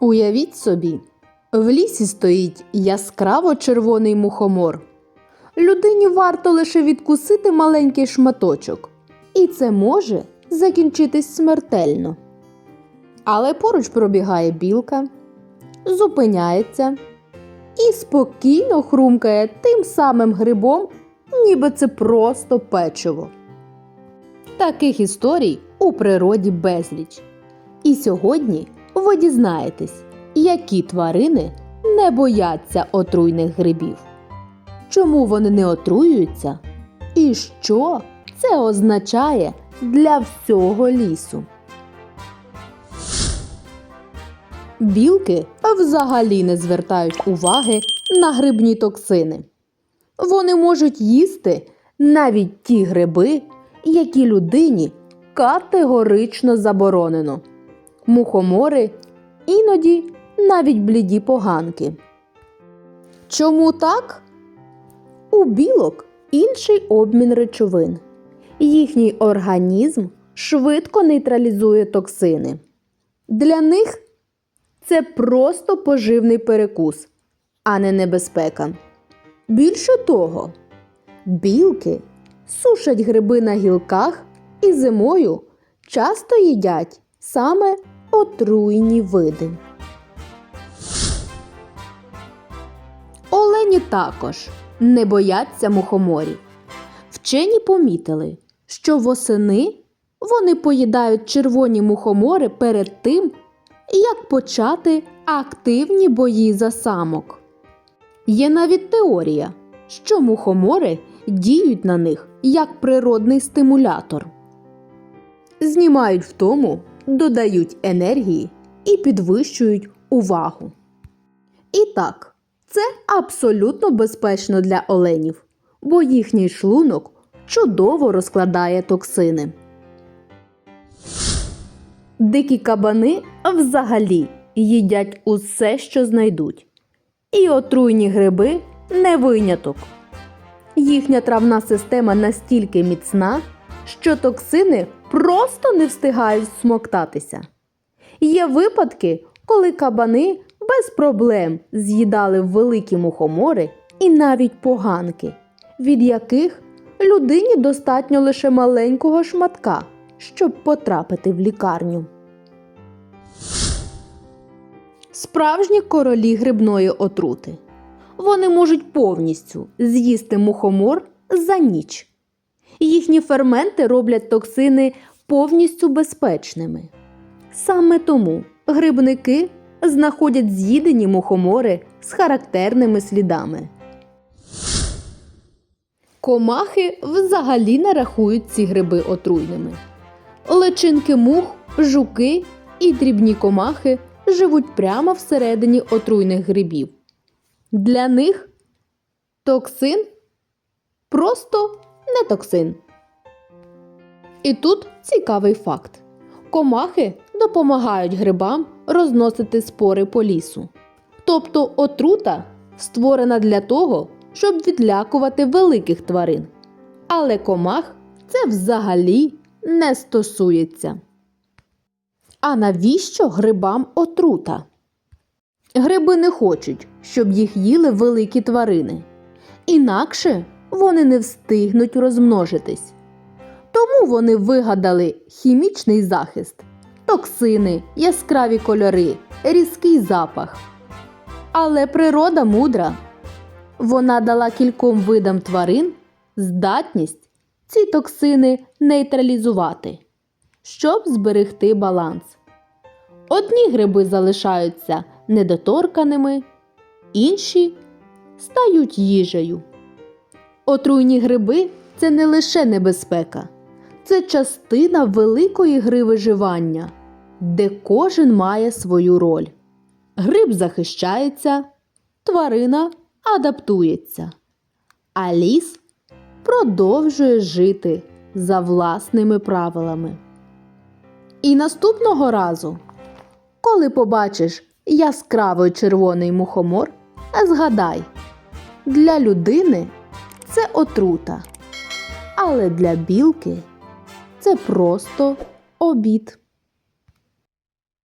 Уявіть собі, в лісі стоїть яскраво червоний мухомор. Людині варто лише відкусити маленький шматочок, і це може закінчитись смертельно. Але поруч пробігає білка, зупиняється і спокійно хрумкає тим самим грибом, ніби це просто печиво. Таких історій у природі безліч. І сьогодні ви дізнаєтесь, які тварини не бояться отруйних грибів, чому вони не отруюються, і що це означає для всього лісу. Білки взагалі не звертають уваги на грибні токсини. Вони можуть їсти навіть ті гриби, які людині категорично заборонено. Мухомори, іноді навіть бліді поганки. Чому так? У білок інший обмін речовин. Їхній організм швидко нейтралізує токсини. Для них це просто поживний перекус, а не небезпека. Більше того, білки сушать гриби на гілках і зимою часто їдять саме отруйні види. Олені також не бояться мухоморів. Вчені помітили, що восени вони поїдають червоні мухомори перед тим, як почати активні бої за самок. Є навіть теорія, що мухомори діють на них як природний стимулятор. Знімають втому, додають енергії і підвищують увагу. І так, це абсолютно безпечно для оленів, бо їхній шлунок чудово розкладає токсини. Дикі кабани взагалі їдять усе, що знайдуть. І отруйні гриби не виняток. Їхня травна система настільки міцна, що токсини просто не встигають смоктатися. Є випадки, коли кабани без проблем з'їдали великі мухомори і навіть поганки, від яких людині достатньо лише маленького шматка, щоб потрапити в лікарню. Справжні королі грибної отрути. Вони можуть повністю з'їсти мухомор за ніч. Їхні ферменти роблять токсини повністю безпечними. Саме тому грибники знаходять з'їдені мухомори з характерними слідами. Комахи взагалі не рахують ці гриби отруйними. Личинки мух, жуки і дрібні комахи живуть прямо всередині отруйних грибів. Для них токсин просто не токсин. І тут цікавий факт: комахи допомагають грибам розносити спори по лісу. Тобто отрута створена для того, щоб відлякувати великих тварин. Але комах це взагалі не стосується. А навіщо грибам отрута? Гриби не хочуть, щоб їх їли великі тварини. Інакше вони не встигнуть розмножитись. Тому вони вигадали хімічний захист, токсини, яскраві кольори, різкий запах. Але природа мудра. Вона дала кільком видам тварин здатність ці токсини нейтралізувати, щоб зберегти баланс. Одні гриби залишаються недоторканими, інші стають їжею. Отруйні гриби це не лише небезпека, це частина великої гри виживання, де кожен має свою роль. Гриб захищається, тварина адаптується, а ліс продовжує жити за власними правилами. І наступного разу, коли побачиш яскравий червоний мухомор, згадай, для людини це отрута, але для білки це просто обід.